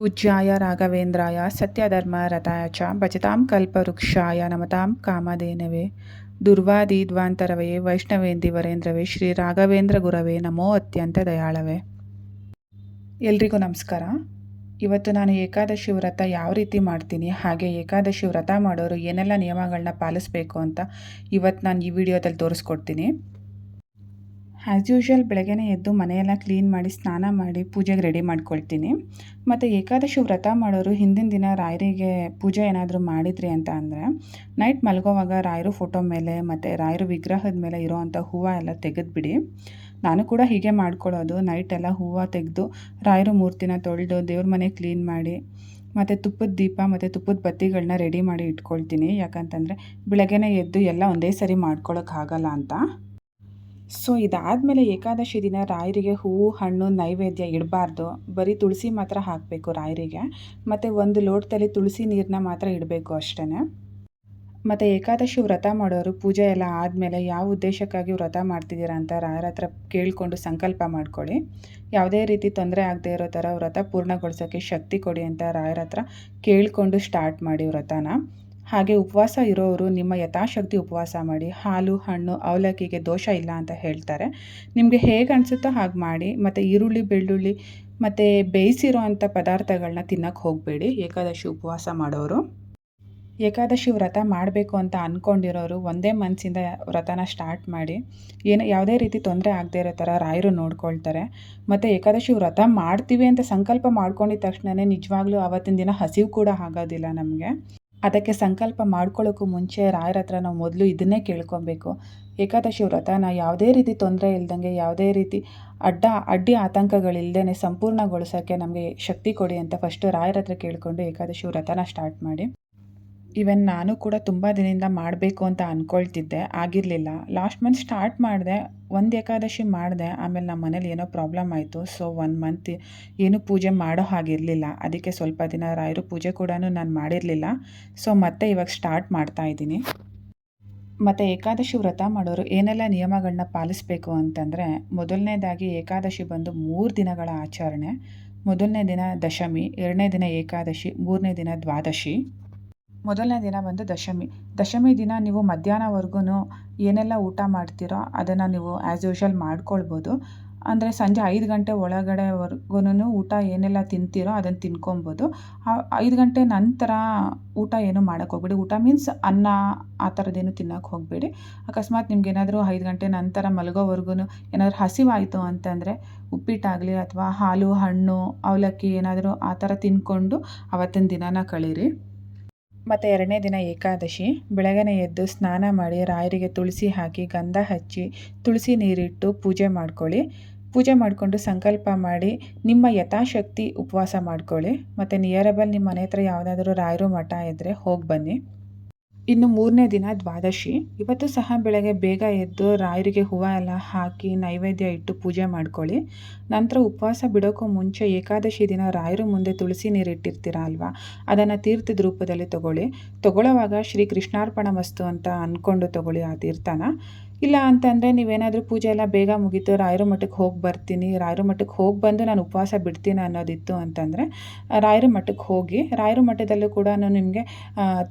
ಪೂಜ್ಯಾಯ ರಾಘವೇಂದ್ರಾಯ ಸತ್ಯಧರ್ಮ ರಥಾಯ ಚ ಭಜತಾಂ ಕಲ್ಪವೃಕ್ಷಾಯ ನಮತಾಂ ಕಾಮಧೇನವೇ. ದುರ್ವಾದೀದ್ವಾಂತರವೇ ವೈಷ್ಣವೇಂದಿ ವರೇಂದ್ರವೇ, ಶ್ರೀ ರಾಘವೇಂದ್ರ ಗುರವೇ, ನಮೋ ಅತ್ಯಂತ ದಯಾಳವೇ. ಎಲ್ರಿಗೂ ನಮಸ್ಕಾರ. ಇವತ್ತು ನಾನು ಏಕಾದಶಿ ವ್ರತ ಯಾವ ರೀತಿ ಮಾಡ್ತೀನಿ, ಹಾಗೆ ಏಕಾದಶಿ ವ್ರತ ಮಾಡೋರು ಏನೆಲ್ಲ ನಿಯಮಗಳನ್ನ ಪಾಲಿಸ್ಬೇಕು ಅಂತ ಇವತ್ತು ನಾನು ಈ ವಿಡಿಯೋದಲ್ಲಿ ತೋರಿಸ್ಕೊಡ್ತೀನಿ. ಆ್ಯಸ್ ಯೂಶ್ವಲ್ ಬೆಳಗ್ಗೆನೇ ಎದ್ದು ಮನೆಯೆಲ್ಲ ಕ್ಲೀನ್ ಮಾಡಿ, ಸ್ನಾನ ಮಾಡಿ, ಪೂಜೆಗೆ ರೆಡಿ ಮಾಡ್ಕೊಳ್ತೀನಿ. ಮತ್ತು ಏಕಾದಶಿ ವ್ರತ ಮಾಡೋರು ಹಿಂದಿನ ದಿನ ರಾಯರಿಗೆ ಪೂಜೆ ಏನಾದರೂ ಮಾಡಿದ್ರಿ ಅಂತ ಅಂದರೆ ನೈಟ್ ಮಲಗೋವಾಗ ರಾಯರು ಫೋಟೋ ಮೇಲೆ ಮತ್ತು ರಾಯರು ವಿಗ್ರಹದ ಮೇಲೆ ಇರೋವಂಥ ಹೂವು ಎಲ್ಲ ತೆಗೆದುಬಿಡಿ. ನಾನು ಕೂಡ ಹೀಗೆ ಮಾಡ್ಕೊಳ್ಳೋದು. ನೈಟೆಲ್ಲ ಹೂವು ತೆಗೆದು ರಾಯರು ಮೂರ್ತಿನ ತೊಳೆದು ದೇವ್ರ ಮನೆ ಕ್ಲೀನ್ ಮಾಡಿ, ಮತ್ತು ತುಪ್ಪದ ದೀಪ ಮತ್ತು ತುಪ್ಪದ ಬತ್ತಿಗಳನ್ನ ರೆಡಿ ಮಾಡಿ ಇಟ್ಕೊಳ್ತೀನಿ. ಯಾಕಂತಂದರೆ ಬೆಳಗ್ಗೆನೇ ಎದ್ದು ಎಲ್ಲ ಒಂದೇ ಸರಿ ಮಾಡ್ಕೊಳ್ಳೋಕ್ಕಾಗಲ್ಲ ಅಂತ. ಸೊ ಇದಾದಮೇಲೆ ಏಕಾದಶಿ ದಿನ ರಾಯರಿಗೆ ಹೂವು, ಹಣ್ಣು, ನೈವೇದ್ಯ ಇಡಬಾರ್ದು. ಬರೀ ತುಳಸಿ ಮಾತ್ರ ಹಾಕಬೇಕು ರಾಯರಿಗೆ. ಮತ್ತು ಒಂದು ಲೋಟದಲ್ಲಿ ತುಳಸಿ ನೀರನ್ನ ಮಾತ್ರ ಇಡಬೇಕು ಅಷ್ಟೇ ಮತ್ತು ಏಕಾದಶಿ ವ್ರತ ಮಾಡೋರು ಪೂಜೆ ಎಲ್ಲ ಆದಮೇಲೆ ಯಾವ ಉದ್ದೇಶಕ್ಕಾಗಿ ವ್ರತ ಮಾಡ್ತಿದ್ದೀರಾ ಅಂತ ರಾಯರ ಹತ್ರ ಕೇಳಿಕೊಂಡು ಸಂಕಲ್ಪ ಮಾಡ್ಕೊಳ್ಳಿ. ಯಾವುದೇ ರೀತಿ ತೊಂದರೆ ಆಗದೆ ಇರೋ ಥರ ವ್ರತ ಪೂರ್ಣಗೊಳಿಸೋಕ್ಕೆ ಶಕ್ತಿ ಕೊಡಿ ಅಂತ ರಾಯರ ಹತ್ರ ಕೇಳಿಕೊಂಡು ಸ್ಟಾರ್ಟ್ ಮಾಡಿ ವ್ರತನ. ಹಾಗೆ ಉಪವಾಸ ಇರೋರು ನಿಮ್ಮ ಯಥಾಶಕ್ತಿ ಉಪವಾಸ ಮಾಡಿ, ಹಾಲು, ಹಣ್ಣು, ಅವಲಕ್ಕಿಗೆ ದೋಷ ಇಲ್ಲ ಅಂತ ಹೇಳ್ತಾರೆ. ನಿಮಗೆ ಹೇಗೆ ಅನಿಸುತ್ತೋ ಹಾಗೆ ಮಾಡಿ, ಮತ್ತು ಈರುಳ್ಳಿ, ಬೆಳ್ಳುಳ್ಳಿ, ಮತ್ತು ಬೇಯಿಸಿರೋ ಅಂಥ ಪದಾರ್ಥಗಳನ್ನ ತಿನ್ನೋಕ್ಕೆ ಹೋಗಬೇಡಿ. ಏಕಾದಶಿ ಉಪವಾಸ ಮಾಡೋರು. ಏಕಾದಶಿ ವ್ರತ ಮಾಡಬೇಕು ಅಂತ ಅಂದ್ಕೊಂಡಿರೋರು ಒಂದೇ ಮನಸ್ಸಿಂದ ವ್ರತನ ಸ್ಟಾರ್ಟ್ ಮಾಡಿ. ಏನು, ಯಾವುದೇ ರೀತಿ ತೊಂದರೆ ಆಗದೇ ಇರೋ ಥರ ರಾಯರು ನೋಡ್ಕೊಳ್ತಾರೆ. ಮತ್ತು ಏಕಾದಶಿ ವ್ರತ ಮಾಡ್ತೀವಿ ಅಂತ ಸಂಕಲ್ಪ ಮಾಡ್ಕೊಂಡಿದ ತಕ್ಷಣವೇ ನಿಜವಾಗ್ಲೂ ಆವತ್ತಿನ ದಿನ ಹಸಿವು ಕೂಡ ಆಗೋದಿಲ್ಲ ನಮಗೆ. ಅದಕ್ಕೆ ಸಂಕಲ್ಪ ಮಾಡ್ಕೊಳ್ಳೋಕ್ಕೂ ಮುಂಚೆ ರಾಯರ ಹತ್ರ ನಾವು ಮೊದಲು ಇದನ್ನೇ ಕೇಳ್ಕೊಬೇಕು. ಏಕಾದಶಿ ವ್ರತನ ಯಾವುದೇ ರೀತಿ ತೊಂದರೆ ಇಲ್ದಂಗೆ, ಯಾವುದೇ ರೀತಿ ಅಡ್ಡ, ಅಡ್ಡಿ ಆತಂಕಗಳಿಲ್ಲದೇ ಸಂಪೂರ್ಣಗೊಳಿಸೋಕ್ಕೆ ನಮಗೆ ಶಕ್ತಿ ಕೊಡಿ ಅಂತ ಫಸ್ಟು ರಾಯರ ಹತ್ರ ಕೇಳಿಕೊಂಡು ಏಕಾದಶಿ ವ್ರತನ ಸ್ಟಾರ್ಟ್ ಮಾಡಿ. ಈವನ್ ನಾನು ಕೂಡ ತುಂಬ ದಿನದಿಂದ ಮಾಡಬೇಕು ಅಂತ ಅಂದ್ಕೊಳ್ತಿದ್ದೆ ಆಗಿರಲಿಲ್ಲ. ಲಾಸ್ಟ್ ಮಂತ್ ಸ್ಟಾರ್ಟ್ ಮಾಡಿದೆ. ಒಂದು ಏಕಾದಶಿ ಮಾಡಿದೆ. ಆಮೇಲೆ ನಮ್ಮ ಮನೇಲಿ ಏನೋ ಪ್ರಾಬ್ಲಮ್ ಆಯಿತು. ಸೊ ಒನ್ ಮಂತ್ ಏನು ಪೂಜೆ ಮಾಡೋ ಹಾಗಿರಲಿಲ್ಲ. ಅದಕ್ಕೆ ಸ್ವಲ್ಪ ದಿನ ರಾಯರು ಪೂಜೆ ಕೂಡ ನಾನು ಮಾಡಿರಲಿಲ್ಲ. ಸೊ ಮತ್ತೆ ಇವಾಗ ಸ್ಟಾರ್ಟ್ ಮಾಡ್ತಾ ಇದ್ದೀನಿ. ಮತ್ತು ಏಕಾದಶಿ ವ್ರತ ಮಾಡೋರು ಏನೆಲ್ಲ ನಿಯಮಗಳನ್ನ ಪಾಲಿಸಬೇಕು ಅಂತಂದರೆ, ಮೊದಲನೇದಾಗಿ ಏಕಾದಶಿ ಬಂದು ಮೂರು ದಿನಗಳ ಆಚರಣೆ. ಮೊದಲನೇ ದಿನ ದಶಮಿ, ಎರಡನೇ ದಿನ ಏಕಾದಶಿ, ಮೂರನೇ ದಿನ ದ್ವಾದಶಿ. ಮೊದಲನೇ ದಿನ ಬಂದು ದಶಮಿ. ದಶಮಿ ದಿನ ನೀವು ಮಧ್ಯಾಹ್ನವರೆಗೂ ಏನೆಲ್ಲ ಊಟ ಮಾಡ್ತೀರೋ ಅದನ್ನು ನೀವು ಆ್ಯಸ್ ಯೂಶ್ವಲ್ ಮಾಡ್ಕೊಳ್ಬೋದು. ಅಂದರೆ ಸಂಜೆ ಐದು ಗಂಟೆ ಒಳಗಡೆವರೆಗೂ ಊಟ ಏನೆಲ್ಲ ತಿಂತೀರೋ ಅದನ್ನು ತಿನ್ಕೊಬೋದು ಐದು ಗಂಟೆ ನಂತರ ಊಟ ಏನು ಮಾಡೋಕ್ಕೆ ಹೋಗ್ಬೇಡಿ. ಊಟ ಮೀನ್ಸ್ ಅನ್ನ ಆ ಥರದ್ದೇನು ತಿನ್ನೋಕ್ಕೆ ಹೋಗಬೇಡಿ. ಅಕಸ್ಮಾತ್ ನಿಮ್ಗೆ ಏನಾದರೂ ಐದು ಗಂಟೆ ನಂತರ ಮಲಗೋವರೆಗೂ ಏನಾದರೂ ಹಸಿವಾಯಿತು ಅಂತಂದರೆ ಉಪ್ಪಿಟ್ಟಾಗಲಿ ಅಥವಾ ಹಾಲು, ಹಣ್ಣು, ಅವಲಕ್ಕಿ ಏನಾದರೂ ಆ ಥರ ತಿಂದ್ಕೊಂಡು ಅವತ್ತಿನ ದಿನನ ಕಳೀರಿ. ಮತ್ತು ಎರಡನೇ ದಿನ ಏಕಾದಶಿ, ಬೆಳಗನೆ ಎದ್ದು ಸ್ನಾನ ಮಾಡಿ ರಾಯರಿಗೆ ತುಳಸಿ ಹಾಕಿ ಗಂಧ ಹಚ್ಚಿ ತುಳಸಿ ನೀರಿಟ್ಟು ಪೂಜೆ ಮಾಡ್ಕೊಳ್ಳಿ. ಪೂಜೆ ಮಾಡಿಕೊಂಡು ಸಂಕಲ್ಪ ಮಾಡಿ ನಿಮ್ಮ ಯಥಾಶಕ್ತಿ ಉಪವಾಸ ಮಾಡ್ಕೊಳ್ಳಿ. ಮತ್ತು ನಿಯರಬಲ್ ನಿಮ್ಮ ಮನೆ ಹತ್ರ ಯಾವುದಾದ್ರೂ ರಾಯರು ಮಠ ಇದ್ದರೆ ಹೋಗಿ ಬನ್ನಿ. ಇನ್ನು ಮೂರನೇ ದಿನ ದ್ವಾದಶಿ. ಇವತ್ತು ಸಹ ಬೆಳಗ್ಗೆ ಬೇಗ ಎದ್ದು ರಾಯರಿಗೆ ಹೂವ ಎಲ್ಲ ಹಾಕಿ ನೈವೇದ್ಯ ಇಟ್ಟು ಪೂಜೆ ಮಾಡ್ಕೊಳ್ಳಿ. ನಂತರ ಉಪವಾಸ ಬಿಡೋಕ್ಕೂ ಮುಂಚೆ ಏಕಾದಶಿ ದಿನ ರಾಯರು ಮುಂದೆ ತುಳಸಿ ನೀರಿಟ್ಟಿರ್ತೀರ ಅಲ್ವಾ? ಅದನ್ನು ತೀರ್ಥದ ರೂಪದಲ್ಲಿ ತಗೊಳ್ಳಿ. ತಗೊಳ್ಳೋವಾಗ ಶ್ರೀ ಕೃಷ್ಣಾರ್ಪಣ ವಸ್ತು ಅಂತ ಅಂದ್ಕೊಂಡು ತಗೊಳ್ಳಿ ಆ ತೀರ್ಥನ. ಇಲ್ಲ ಅಂತಂದರೆ ನೀವೇನಾದರೂ ಪೂಜೆ ಎಲ್ಲ ಬೇಗ ಮುಗೀತು, ರಾಯರ ಮಠಕ್ಕೆ ಹೋಗಿ ಬರ್ತೀನಿ, ರಾಯರ ಮಠಕ್ಕೆ ಹೋಗಿ ಬಂದು ನಾನು ಉಪವಾಸ ಬಿಡ್ತೀನಿ ಅನ್ನೋದಿತ್ತು ಅಂತಂದರೆ ರಾಯರ ಮಠಕ್ಕೆ ಹೋಗಿ, ರಾಯರ ಮಠದಲ್ಲೂ ಕೂಡ ನಿಮಗೆ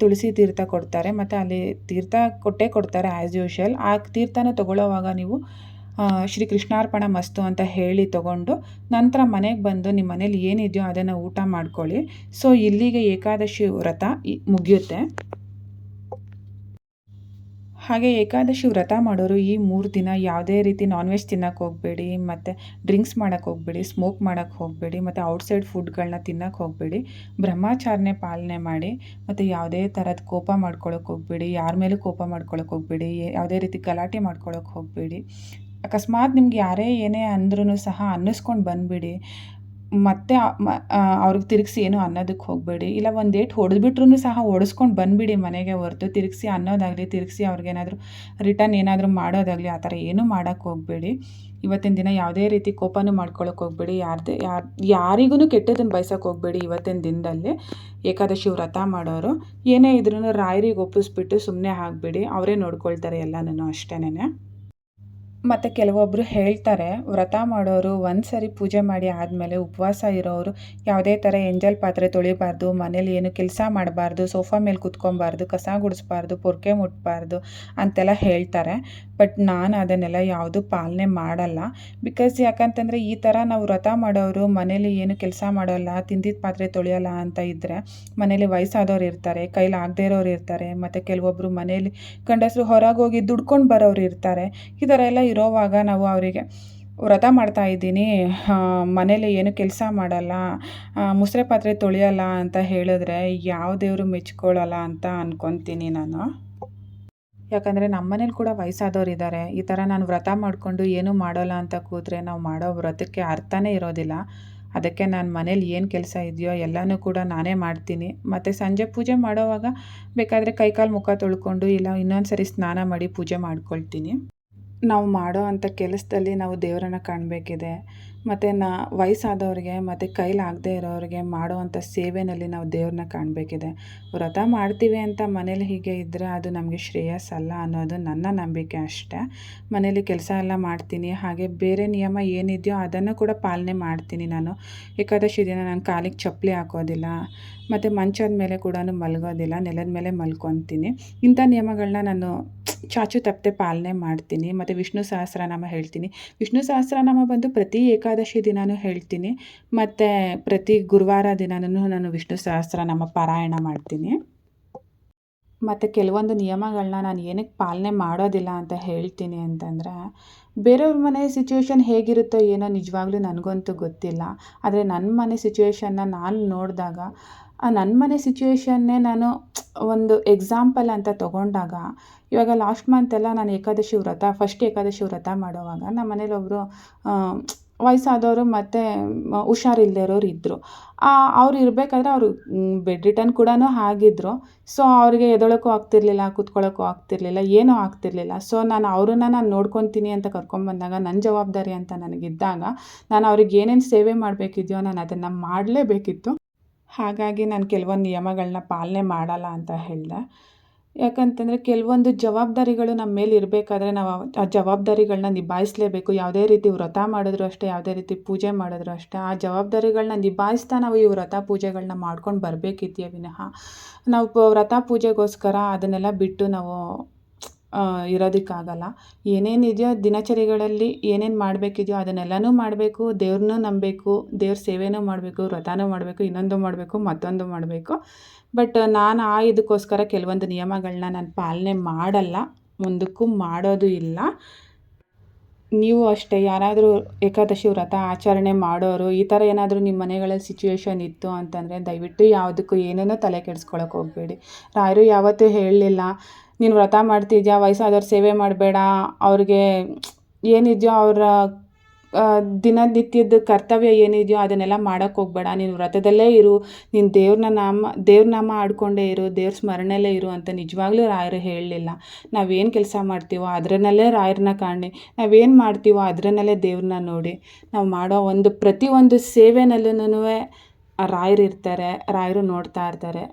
ತುಳಸಿ ತೀರ್ಥ ಕೊಡ್ತಾರೆ, ಮತ್ತು ಅಲ್ಲಿ ತೀರ್ಥ ಕೊಟ್ಟೇ ಕೊಡ್ತಾರೆ ಆ್ಯಸ್ ಯೂಶ್ವಲ್ ಆ ತೀರ್ಥನ ತೊಗೊಳ್ಳೋವಾಗ ನೀವು ಶ್ರೀ ಕೃಷ್ಣಾರ್ಪಣ ಮಸ್ತು ಅಂತ ಹೇಳಿ ತಗೊಂಡು ನಂತರ ಮನೆಗೆ ಬಂದು ನಿಮ್ಮ ಮನೇಲಿ ಏನಿದೆಯೋ ಅದನ್ನು ಊಟ ಮಾಡ್ಕೊಳ್ಳಿ. ಸೊ ಇಲ್ಲಿಗೆ ಏಕಾದಶಿ ವ್ರತ ಮುಗಿಯುತ್ತೆ. ಹಾಗೆ ಏಕಾದಶಿ ವ್ರತ ಮಾಡೋರು ಈ ಮೂರು ದಿನ ಯಾವುದೇ ರೀತಿ ನಾನ್ ವೆಜ್ ತಿನ್ನೋಕೆ ಹೋಗಬೇಡಿ, ಮತ್ತು ಡ್ರಿಂಕ್ಸ್ ಮಾಡೋಕ್ಕೆ ಹೋಗಬೇಡಿ ಸ್ಮೋಕ್ ಮಾಡೋಕ್ಕೆ ಹೋಗಬೇಡಿ, ಮತ್ತು ಔಟ್ಸೈಡ್ ಫುಡ್ಗಳನ್ನ ತಿನ್ನೋಕ್ಕೆ ಹೋಗಬೇಡಿ, ಬ್ರಹ್ಮಾಚಾರನೆ ಪಾಲನೆ ಮಾಡಿ, ಮತ್ತು ಯಾವುದೇ ಥರದ ಕೋಪ ಮಾಡ್ಕೊಳ್ಳೋಕೆ ಹೋಗಬೇಡಿ, ಯಾರ ಮೇಲೂ ಕೋಪ ಮಾಡ್ಕೊಳ್ಳೋಕೆ ಹೋಗಬೇಡಿ ಯಾವುದೇ ರೀತಿ ಗಲಾಟೆ ಮಾಡ್ಕೊಳ್ಳೋಕೆ ಹೋಗಬೇಡಿ. ಅಕಸ್ಮಾತ್ ನಿಮ್ಗೆ ಯಾರೇ ಏನೇ ಅಂದ್ರೂ ಸಹ ಅನ್ನಿಸ್ಕೊಂಡು ಬಂದುಬಿಡಿ. ಮತ್ತೆ ಅವ್ರಿಗೆ ತಿರುಗಿಸಿ ಏನು ಅನ್ನೋದಕ್ಕೆ ಹೋಗಬೇಡಿ. ಇಲ್ಲ ಒಂದು ಏಟು ಹೊಡೆದ್ಬಿಟ್ರೂ ಸಹ ಹೊಡೆಸ್ಕೊಂಡು ಬಂದುಬಿಡಿ ಮನೆಗೆ ಹೊರತು. ತಿರುಗಿಸಿ ಅನ್ನೋದಾಗಲಿ, ತಿರುಗಿಸಿ ಅವ್ರಿಗೇನಾದರೂ ರಿಟರ್ನ್ ಏನಾದರೂ ಮಾಡೋದಾಗಲಿ ಆ ಥರ ಏನೂ ಮಾಡೋಕ್ಕೆ ಹೋಗಬೇಡಿ. ಇವತ್ತಿನ ದಿನ ಯಾವುದೇ ರೀತಿ ಕೋಪನೂ ಮಾಡ್ಕೊಳ್ಳೋಕೆ ಹೋಗಬೇಡಿ. ಯಾರದೇ ಯಾರು ಯಾರಿಗೂ ಕೆಟ್ಟದನ್ನು ಬಯಸೋಕೆ ಹೋಗಬೇಡಿ ಇವತ್ತಿನ ದಿನದಲ್ಲಿ. ಏಕಾದಶಿ ವ್ರತ ಮಾಡೋರು, ಏನೇ ಇದ್ರೂ ರಾಯರಿಗೆ ಒಪ್ಪಿಸ್ಬಿಟ್ಟು ಸುಮ್ಮನೆ ಆಗಬೇಡಿ. ಅವರೇ ನೋಡ್ಕೊಳ್ತಾರೆ ಎಲ್ಲನೂ ಅಷ್ಟೇನೆ ಮತ್ತು ಕೆಲವೊಬ್ಬರು ಹೇಳ್ತಾರೆ, ವ್ರತ ಮಾಡೋರು ಒಂದು ಸರಿ ಪೂಜೆ ಮಾಡಿ ಆದಮೇಲೆ ಉಪವಾಸ ಇರೋರು ಯಾವುದೇ ಥರ ಎಂಜಲ್ ಪಾತ್ರೆ ತೊಳಿಬಾರ್ದು, ಮನೇಲಿ ಏನು ಕೆಲಸ ಮಾಡಬಾರ್ದು, ಸೋಫಾ ಮೇಲೆ ಕುತ್ಕೊಬಾರ್ದು, ಕಸ ಗುಡಿಸ್ಬಾರ್ದು, ಪೊರ್ಕೆ ಮುಟ್ಬಾರ್ದು ಅಂತೆಲ್ಲ ಹೇಳ್ತಾರೆ. ಬಟ್ ನಾನು ಅದನ್ನೆಲ್ಲ ಯಾವುದು ಪಾಲನೆ ಮಾಡಲ್ಲ. ಬಿಕಾಸ್ ಯಾಕಂತಂದರೆ ಈ ಥರ ನಾವು ವ್ರತ ಮಾಡೋರು, ಮನೇಲಿ ಏನು ಕೆಲಸ ಮಾಡೋಲ್ಲ ತಿಂದಿದ್ದ ಪಾತ್ರೆ ತೊಳೆಯಲ್ಲ ಅಂತ ಇದ್ದರೆ ಮನೇಲಿ ವಯಸ್ಸಾದವ್ರು ಇರ್ತಾರೆ, ಕೈಲಿ ಆಗದೇ ಇರೋರು ಇರ್ತಾರೆ, ಮತ್ತು ಕೆಲವೊಬ್ಬರು ಮನೇಲಿ ಗಂಡಸರು ಹೊರಗೆ ಹೋಗಿ ದುಡ್ಕೊಂಡು ಬರೋರು ಇರ್ತಾರೆ, ಈ ಥರ ಎಲ್ಲ ಇರೋವಾಗ ನಾವು ಅವರಿಗೆ ವ್ರತ ಮಾಡ್ತಾ ಇದ್ದೀನಿ ಮನೇಲಿ ಏನು ಕೆಲಸ ಮಾಡಲ್ಲ ಮುಸ್ರೆ ಪಾತ್ರೆ ತೊಳೆಯಲ್ಲ ಅಂತ ಹೇಳಿದ್ರೆ ಯಾವ ದೇವರು ಮೆಚ್ಕೊಳ್ಳಲ್ಲ ಅಂತ ಅಂದ್ಕೊತೀನಿ ನಾನು. ಯಾಕಂದರೆ ನಮ್ಮ ಮನೇಲಿ ಕೂಡ ವಯಸ್ಸಾದವ್ರು ಇದ್ದಾರೆ ಈ ಥರ ನಾನು ವ್ರತ ಮಾಡಿಕೊಂಡು ಏನೂ ಮಾಡೋಲ್ಲ ಅಂತ ಕೂತ್ರೆ ನಾವು ಮಾಡೋ ವ್ರತಕ್ಕೆ ಅರ್ಥನೇ ಇರೋದಿಲ್ಲ. ಅದಕ್ಕೆ ನಾನು ಮನೇಲಿ ಏನು ಕೆಲಸ ಇದೆಯೋ ಎಲ್ಲನೂ ಕೂಡ ನಾನೇ ಮಾಡ್ತೀನಿ. ಮತ್ತು ಸಂಜೆ ಪೂಜೆ ಮಾಡೋವಾಗ ಬೇಕಾದರೆ ಕೈಕಾಲು ಮುಖ ತೊಳ್ಕೊಂಡು ಇಲ್ಲ ಇನ್ನೊಂದು ಸರಿ ಸ್ನಾನ ಮಾಡಿ ಪೂಜೆ ಮಾಡ್ಕೊಳ್ತೀನಿ. ನಾವು ಮಾಡೋ ಅಂಥ ಕೆಲಸದಲ್ಲಿ ನಾವು ದೇವರನ್ನ ಕಾಣಬೇಕಿದೆ. ಮತ್ತು ನಾ ವಯಸ್ಸಾದವ್ರಿಗೆ ಮತ್ತು ಕೈಲಾಗದೇ ಇರೋರಿಗೆ ಮಾಡೋ ಅಂಥ ಸೇವೆಯಲ್ಲಿ ನಾವು ದೇವ್ರನ್ನ ಕಾಣಬೇಕಿದೆ. ವ್ರತ ಮಾಡ್ತೀವಿ ಅಂತ ಮನೇಲಿ ಹೀಗೆ ಇದ್ದರೆ ಅದು ನಮಗೆ ಶ್ರೇಯಸ್ಸಲ್ಲ ಅನ್ನೋದು ನನ್ನ ನಂಬಿಕೆ ಅಷ್ಟೇ. ಮನೇಲಿ ಕೆಲಸ ಎಲ್ಲ ಮಾಡ್ತೀನಿ, ಹಾಗೆ ಬೇರೆ ನಿಯಮ ಏನಿದೆಯೋ ಅದನ್ನು ಕೂಡ ಪಾಲನೆ ಮಾಡ್ತೀನಿ ನಾನು. ಏಕಾದಶಿ ದಿನ ನಾನು ಕಾಲಿಗೆ ಚಪ್ಪಲಿ ಹಾಕೋದಿಲ್ಲ, ಮತ್ತು ಮಂಚದ ಮೇಲೆ ಕೂಡ ಮಲಗೋದಿಲ್ಲ, ನೆಲದ ಮೇಲೆ ಮಲ್ಕೊತೀನಿ. ಇಂಥ ನಿಯಮಗಳನ್ನ ನಾನು ಚಾಚು ತಪ್ಪದೆ ಪಾಲನೆ ಮಾಡ್ತೀನಿ, ಮತ್ತು ವಿಷ್ಣು ಸಹಸ್ರನಾಮ ಹೇಳ್ತೀನಿ. ವಿಷ್ಣು ಸಹಸ್ರನಾಮ ಬಂದು ಪ್ರತಿ ಏಕಾದಶಿ ದಿನವೂ ಹೇಳ್ತೀನಿ, ಮತ್ತು ಪ್ರತಿ ಗುರುವಾರ ದಿನವೂ ನಾನು ವಿಷ್ಣು ಸಹಸ್ರನಾಮ ಪಾರಾಯಣ ಮಾಡ್ತೀನಿ. ಮತ್ತು ಕೆಲವೊಂದು ನಿಯಮಗಳನ್ನ ನಾನು ಏನಕ್ಕೆ ಪಾಲನೆ ಮಾಡೋದಿಲ್ಲ ಅಂತ ಹೇಳ್ತೀನಿ ಅಂತಂದರೆ, ಬೇರೆಯವ್ರ ಮನೆ ಸಿಚುವೇಶನ್ ಹೇಗಿರುತ್ತೋ ಏನೋ ನಿಜವಾಗ್ಲೂ ನನಗಂತೂ ಗೊತ್ತಿಲ್ಲ. ಆದರೆ ನನ್ನ ಮನೆ ಸಿಚುವೇಶನ್ನ ನಾನು ನೋಡಿದಾಗ ನನ್ನ ಮನೆ ಸಿಚುವೇಶನ್ನೇ ನಾನು ಒಂದು ಎಕ್ಸಾಂಪಲ್ ಅಂತ ತೊಗೊಂಡಾಗ ಇವಾಗ ಲಾಸ್ಟ್ ಮಂತ್ ಎಲ್ಲ ನಾನು ಏಕಾದಶಿ ವ್ರತ ಫಸ್ಟ್ ಏಕಾದಶಿ ವ್ರತ ಮಾಡುವಾಗ ನಮ್ಮ ಮನೇಲಿ ಒಬ್ಬರು ವಯಸ್ಸಾದವರು ಮತ್ತು ಹುಷಾರಿಲ್ಲದೆ ಇರೋರು ಇದ್ದರು ಅವ್ರು ಇರಬೇಕಾದ್ರೆ ಅವರು ಬೆಡ್ ರಿಟರ್ನ್ ಕೂಡ ಆಗಿದ್ದರು ಸೊ ಅವ್ರಿಗೆ ಎದೊಳಕ್ಕೂ ಆಗ್ತಿರ್ಲಿಲ್ಲ ಕೂತ್ಕೊಳ್ಳೋಕ್ಕೂ ಆಗ್ತಿರ್ಲಿಲ್ಲ, ಏನೂ ಆಗ್ತಿರ್ಲಿಲ್ಲ. ಸೊ ನಾನು ಅವ್ರನ್ನ ನಾನು ನೋಡ್ಕೊತೀನಿ ಅಂತ ಕರ್ಕೊಂಬಂದಾಗ ನನ್ನ ಜವಾಬ್ದಾರಿ ಅಂತ ನನಗಿದ್ದಾಗ, ನಾನು ಅವ್ರಿಗೆ ಏನೇನು ಸೇವೆ ಮಾಡಬೇಕಿದೆಯೋ ನಾನು ಅದನ್ನು ಮಾಡಲೇಬೇಕಿತ್ತು. ಹಾಗಾಗಿ ನಾನು ಕೆಲವೊಂದು ನಿಯಮಗಳನ್ನ ಪಾಲನೆ ಮಾಡಲ್ಲ ಅಂತ ಹೇಳಿದೆ. ಯಾಕಂತಂದರೆ ಕೆಲವೊಂದು ಜವಾಬ್ದಾರಿಗಳು ನಮ್ಮ ಮೇಲೆ ಇರಬೇಕಾದ್ರೆ ನಾವು ಆ ಜವಾಬ್ದಾರಿಗಳನ್ನ ನಿಭಾಯಿಸಲೇಬೇಕು. ಯಾವುದೇ ರೀತಿ ವ್ರತ ಮಾಡಿದ್ರು ಅಷ್ಟೇ, ಯಾವುದೇ ರೀತಿ ಪೂಜೆ ಮಾಡಿದ್ರು ಅಷ್ಟೇ, ಆ ಜವಾಬ್ದಾರಿಗಳನ್ನ ನಿಭಾಯಿಸ್ತಾ ನಾವು ಈ ವ್ರತ ಪೂಜೆಗಳನ್ನ ಮಾಡ್ಕೊಂಡು ಬರಬೇಕಿದೆಯೇ ವಿನಃ. ನಾವು ವ್ರತ ಪೂಜೆಗೋಸ್ಕರ ಅದನ್ನೆಲ್ಲ ಬಿಟ್ಟು ನಾವು ಇರೋದಕ್ಕಾಗಲ್ಲ. ಏನೇನಿದೆಯೋ ದಿನಚರಿಗಳಲ್ಲಿ ಏನೇನು ಮಾಡಬೇಕಿದೆಯೋ ಅದನ್ನೆಲ್ಲನೂ ಮಾಡಬೇಕು, ದೇವ್ರನ್ನೂ ನಂಬಬೇಕು, ದೇವ್ರ ಸೇವೆನೂ ಮಾಡಬೇಕು, ವ್ರತನೂ ಮಾಡಬೇಕು, ಇನ್ನೊಂದು ಮಾಡಬೇಕು, ಮತ್ತೊಂದು ಮಾಡಬೇಕು. ಬಟ್ ನಾನು ಆ ಇದಕ್ಕೋಸ್ಕರ ಕೆಲವೊಂದು ನಿಯಮಗಳನ್ನ ನಾನು ಪಾಲನೆ ಮಾಡಲ್ಲ, ಮುಂದಕ್ಕೂ ಮಾಡೋದು ಇಲ್ಲ. ನೀವು ಅಷ್ಟೇ, ಯಾರಾದರೂ ಏಕಾದಶಿ ವ್ರತ ಆಚರಣೆ ಮಾಡೋರು, ಈ ಥರ ಏನಾದರೂ ನಿಮ್ಮ ಮನೆಗಳಲ್ಲಿ ಸಿಚುವೇಶನ್ ಇತ್ತು ಅಂತಂದರೆ ದಯವಿಟ್ಟು ಯಾವುದಕ್ಕೂ ಏನೇನೋ ತಲೆ ಕೆಡಿಸ್ಕೊಳಕ್ಕೆ ಹೋಗಬೇಡಿ. ರಾಯರು ಯಾವತ್ತೂ ಹೇಳಲಿಲ್ಲ, ನೀನು ವ್ರತ ಮಾಡ್ತಿದ್ಯಾ? ವಯಸ್ಸಾದವ್ರ ಸೇವೆ ಮಾಡಬೇಡ, ಅವ್ರಿಗೆ ಏನಿದೆಯೋ ಅವರ ದಿನನಿತ್ಯದ ಕರ್ತವ್ಯ ಏನಿದೆಯೋ ಅದನ್ನೆಲ್ಲ ಮಾಡೋಕ್ಕೆ ಹೋಗಬೇಡ. ನೀನು ವ್ರತದಲ್ಲೇ ಇರು. ನೀನು ದೇವ್ರನ್ನ ನಾಮ, ದೇವ್ರ ನಾಮ ಆಡ್ಕೊಂಡೇ ಇರು. ದೇವ್ರ ಸ್ಮರಣೆಯಲ್ಲೇ ಇರು ಅಂತ ನಿಜವಾಗ್ಲೂ ರಾಯರು ಹೇಳಲಿಲ್ಲ. ನಾವೇನು ಕೆಲಸ ಮಾಡ್ತೀವೋ ಅದರನ್ನಲ್ಲೇ ರಾಯರನ್ನ ಕಾಣಿ. ನಾವೇನು ಮಾಡ್ತೀವೋ ಅದರನ್ನಲ್ಲೇ ದೇವ್ರನ್ನ ನೋಡಿ. ನಾವು ಮಾಡೋ ಒಂದು ಪ್ರತಿಯೊಂದು ಸೇವೆನಲ್ಲೂ ರಾಯರು ಇರ್ತಾರೆ, ರಾಯರು ನೋಡ್ತಾ ಇರ್ತಾರೆ.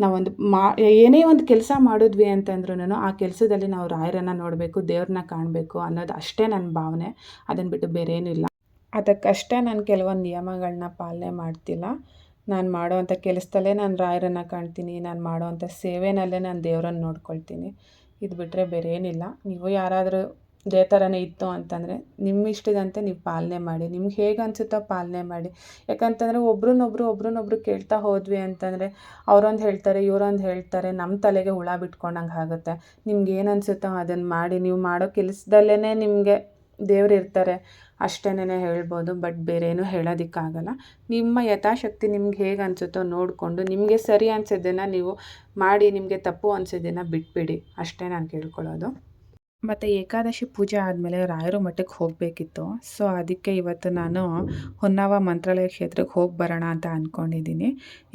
ನಾವೊಂದು ಮಾ, ಏನೇ ಒಂದು ಕೆಲಸ ಮಾಡಿದ್ವಿ ಅಂತಂದ್ರೂ ಆ ಕೆಲಸದಲ್ಲಿ ನಾವು ರಾಯರನ್ನು ನೋಡಬೇಕು, ದೇವ್ರನ್ನ ಕಾಣಬೇಕು ಅನ್ನೋದು ಅಷ್ಟೇ ನನ್ನ ಭಾವನೆ. ಅದನ್ನು ಬಿಟ್ಟು ಬೇರೆ ಏನೂ ಇಲ್ಲ. ಅದಕ್ಕಷ್ಟೇ ನಾನು ಕೆಲವೊಂದು ನಿಯಮಗಳನ್ನ ಪಾಲನೆ ಮಾಡ್ತಿಲ್ಲ. ನಾನು ಮಾಡೋವಂಥ ಕೆಲಸದಲ್ಲೇ ನಾನು ರಾಯರನ್ನು ಕಾಣ್ತೀನಿ, ನಾನು ಮಾಡೋವಂಥ ಸೇವೆನಲ್ಲೇ ನಾನು ದೇವರನ್ನ ನೋಡ್ಕೊಳ್ತೀನಿ. ಇದು ಬಿಟ್ಟರೆ ಬೇರೆ ಏನಿಲ್ಲ ನೀವು ಯಾರಾದರೂ ಇದೇ ಥರನೇ ಇತ್ತು ಅಂತಂದರೆ ನಿಮ್ಮ ಇಷ್ಟದಂತೆ ನೀವು ಪಾಲನೆ ಮಾಡಿ, ನಿಮ್ಗೆ ಹೇಗೆ ಅನಿಸುತ್ತೋ ಪಾಲನೆ ಮಾಡಿ. ಯಾಕಂತಂದರೆ ಒಬ್ರನ್ನೊಬ್ರು ಒಬ್ರನ್ನೊಬ್ರು ಕೇಳ್ತಾ ಹೋದ್ವಿ ಅಂತಂದರೆ ಅವರೊಂದು ಹೇಳ್ತಾರೆ, ಇವರೊಂದು ಹೇಳ್ತಾರೆ ನಮ್ಮ ತಲೆಗೆ ಹುಳ ಬಿಟ್ಕೊಂಡಂಗೆ ಆಗುತ್ತೆ. ನಿಮ್ಗೆ ಏನು ಅನಿಸುತ್ತೋ ಅದನ್ನು ಮಾಡಿ, ನೀವು ಮಾಡೋ ಕೆಲಸದಲ್ಲೇ ನಿಮಗೆ ದೇವ್ರು ಇರ್ತಾರೆ ಅಷ್ಟೇನೇ ಹೇಳ್ಬೋದು, ಬಟ್ ಬೇರೆ ಏನೂ ಹೇಳೋದಕ್ಕಾಗಲ್ಲ. ನಿಮ್ಮ ಯಥಾಶಕ್ತಿ ನಿಮ್ಗೆ ಹೇಗೆ ಅನಿಸುತ್ತೋ ನೋಡಿಕೊಂಡು, ನಿಮಗೆ ಸರಿ ಅನಿಸಿದ್ದನ್ನು ನೀವು ಮಾಡಿ, ನಿಮಗೆ ತಪ್ಪು ಅನಿಸಿದ್ದನ್ನು ಬಿಟ್ಬಿಡಿ. ಅಷ್ಟೇ ನಾನು ಕೇಳ್ಕೊಳ್ಳೋದು. ಮತ್ತು ಏಕಾದಶಿ ಪೂಜೆ ಆದಮೇಲೆ ರಾಯರು ಮಠಕ್ಕೆ ಹೋಗಬೇಕಿತ್ತು. ಸೊ ಅದಕ್ಕೆ ಇವತ್ತು ನಾನು ಹೊನ್ನಾವ ಮಂತ್ರಾಲಯ ಕ್ಷೇತ್ರಕ್ಕೆ ಹೋಗಿ ಬರೋಣ ಅಂತ ಅಂದ್ಕೊಂಡಿದ್ದೀನಿ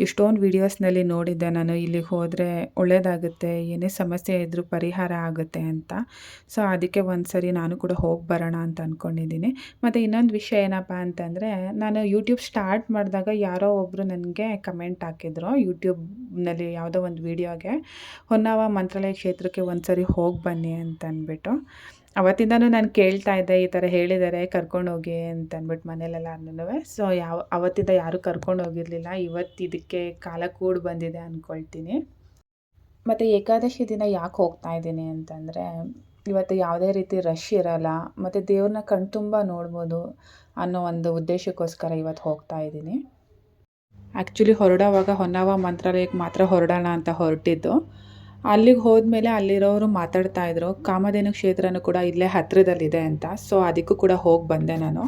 ಎಷ್ಟೊಂದು ವೀಡಿಯೋಸ್ನಲ್ಲಿ ನೋಡಿದ್ದೆ. ನಾನು ಇಲ್ಲಿಗೆ ಹೋದರೆ ಒಳ್ಳೆಯದಾಗುತ್ತೆ ಏನೇ ಸಮಸ್ಯೆ ಇದ್ದರೂ ಪರಿಹಾರ ಆಗುತ್ತೆ ಅಂತ. ಸೊ ಅದಕ್ಕೆ ಒಂದು ಸರಿ ನಾನು ಕೂಡ ಹೋಗಿ ಬರೋಣ ಅಂತ ಅಂದ್ಕೊಂಡಿದ್ದೀನಿ ಮತ್ತು ಇನ್ನೊಂದು ವಿಷಯ ಏನಪ್ಪ ಅಂತಂದರೆ, ನಾನು ಯೂಟ್ಯೂಬ್ ಸ್ಟಾರ್ಟ್ ಮಾಡಿದಾಗ ಯಾರೋ ಒಬ್ಬರು ನನಗೆ ಕಮೆಂಟ್ ಹಾಕಿದ್ರು. ಯೂಟ್ಯೂಬ್ನಲ್ಲಿ ಯಾವುದೋ ಒಂದು ವೀಡಿಯೋಗೆ ಹೊನ್ನಾವ ಮಂತ್ರಾಲಯ ಕ್ಷೇತ್ರಕ್ಕೆ ಒಂದು ಸರಿ ಹೋಗಿ ಬನ್ನಿ ಅಂತ ಅಂದ್ಬಿಟ್ಟು ಅವತ್ತಿಂದನೂ ನಾನು ಕೇಳ್ತಾ ಇದ್ದೆ, ಈ ಥರ ಹೇಳಿದ್ದಾರೆ ಕರ್ಕೊಂಡೋಗಿ ಅಂತ ಮನೇಲೆಲ್ಲ ಮನೇಲೆಲ್ಲನೂ ಸೊ ಯಾವ, ಅವತ್ತಿಂದ ಯಾರೂ ಕರ್ಕೊಂಡು ಹೋಗಿರಲಿಲ್ಲ. ಇವತ್ತು ಇದಕ್ಕೆ ಕಾಲ ಕೂಡಿ ಬಂದಿದೆ ಅಂದ್ಕೊಳ್ತೀನಿ ಮತ್ತು ಏಕಾದಶಿ ದಿನ ಯಾಕೆ ಹೋಗ್ತಾ ಇದ್ದೀನಿ ಅಂತಂದರೆ, ಇವತ್ತು ಯಾವುದೇ ರೀತಿ ರಶ್ ಇರಲ್ಲ. ಮತ್ತು ದೇವ್ರನ್ನ ಕಣ್ತುಂಬ ನೋಡ್ಬೋದು ಅನ್ನೋ ಒಂದು ಉದ್ದೇಶಕ್ಕೋಸ್ಕರ ಇವತ್ತು ಹೋಗ್ತಾ ಇದ್ದೀನಿ. ಆ್ಯಕ್ಚುಲಿ ಹೊರಡೋವಾಗ ಹೊನ್ನಾವ ಮಂತ್ರಾಲಯಕ್ಕೆ ಮಾತ್ರ ಹೊರಡೋಣ ಅಂತ ಹೊರಟಿದ್ದು. ಅಲ್ಲಿಗೆ ಹೋದ್ಮೇಲೆ ಅಲ್ಲಿರೋರು ಮಾತಾಡ್ತಾ ಇದ್ರು. ಕಾಮಧೇನು ಕ್ಷೇತ್ರನೂ ಕೂಡ ಇಲ್ಲೇ ಹತ್ತಿರದಲ್ಲಿದೆ ಅಂತ. ಸೊ ಅದಕ್ಕೂ ಕೂಡ ಹೋಗಿ ಬಂದೆ ನಾನು.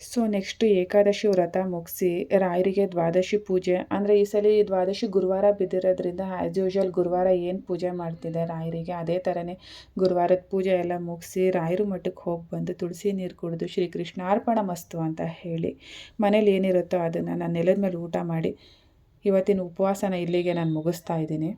ಸೊ ನೆಕ್ಸ್ಟ್ ಏಕಾದಶಿ ವ್ರತ ಮುಗಿಸಿ, ರಾಯರಿಗೆ ದ್ವಾದಶಿ ಪೂಜೆ. ಅಂದರೆ ಈ ಸಲ ದ್ವಾದಶಿ ಗುರುವಾರ ಬಿದ್ದಿರೋದ್ರಿಂದ ಆ್ಯಸ್ ಯೂಶ್ವಲ್ ಗುರುವಾರ ಏನು ಪೂಜೆ ಮಾಡ್ತಿದ್ದೆ ರಾಯರಿಗೆ? ಅದೇ ಥರನೇ ಗುರುವಾರದ ಪೂಜೆ ಎಲ್ಲ ಮುಗಿಸಿ, ರಾಯರು ಮಠಕ್ಕೆ ಹೋಗಿ ಬಂದು ತುಳಸಿ ನೀರು ಕುಡಿದು ಶ್ರೀ ಕೃಷ್ಣಾರ್ಪಣ ಮಸ್ತು ಅಂತ ಹೇಳಿ ಮನೇಲಿ ಏನಿರುತ್ತೋ ಅದನ್ನು ನಾನು ನೆಲದ ಮೇಲೆ ಊಟ ಮಾಡಿ ಇವತ್ತಿನ ಉಪವಾಸನ ಇಲ್ಲಿಗೆ ನಾನು ಮುಗಿಸ್ತಾ ಇದ್ದೀನಿ.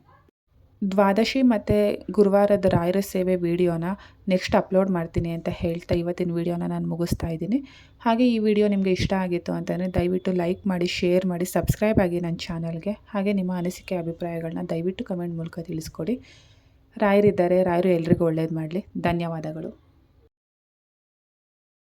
ದ್ವಾದಶಿ ಮತ್ತು ಗುರುವಾರದ ರಾಯರ ಸೇವೆ ವಿಡಿಯೋನ ನೆಕ್ಸ್ಟ್ ಅಪ್ಲೋಡ್ ಮಾಡ್ತೀನಿ ಅಂತ ಹೇಳ್ತಾ ಇವತ್ತಿನ ವಿಡಿಯೋನ ನಾನು ಮುಗಿಸ್ತಾ ಇದ್ದೀನಿ. ಹಾಗೆ ಈ ವಿಡಿಯೋ ನಿಮಗೆ ಇಷ್ಟ ಆಗಿತ್ತು ಅಂತಂದರೆ ದಯವಿಟ್ಟು ಲೈಕ್ ಮಾಡಿ ಶೇರ್ ಮಾಡಿ ಸಬ್ಸ್ಕ್ರೈಬ್ ಆಗಿ ನನ್ನ ಚಾನಲ್ಗೆ. ಹಾಗೆ ನಿಮ್ಮ ಅನಿಸಿಕೆ ಅಭಿಪ್ರಾಯಗಳನ್ನ ದಯವಿಟ್ಟು ಕಮೆಂಟ್ ಮೂಲಕ ತಿಳಿಸ್ಕೊಡಿ. ರಾಯರಿದ್ದಾರೆ, ರಾಯರು ಎಲ್ರಿಗೂ ಒಳ್ಳೇದು ಮಾಡಲಿ. ಧನ್ಯವಾದಗಳು.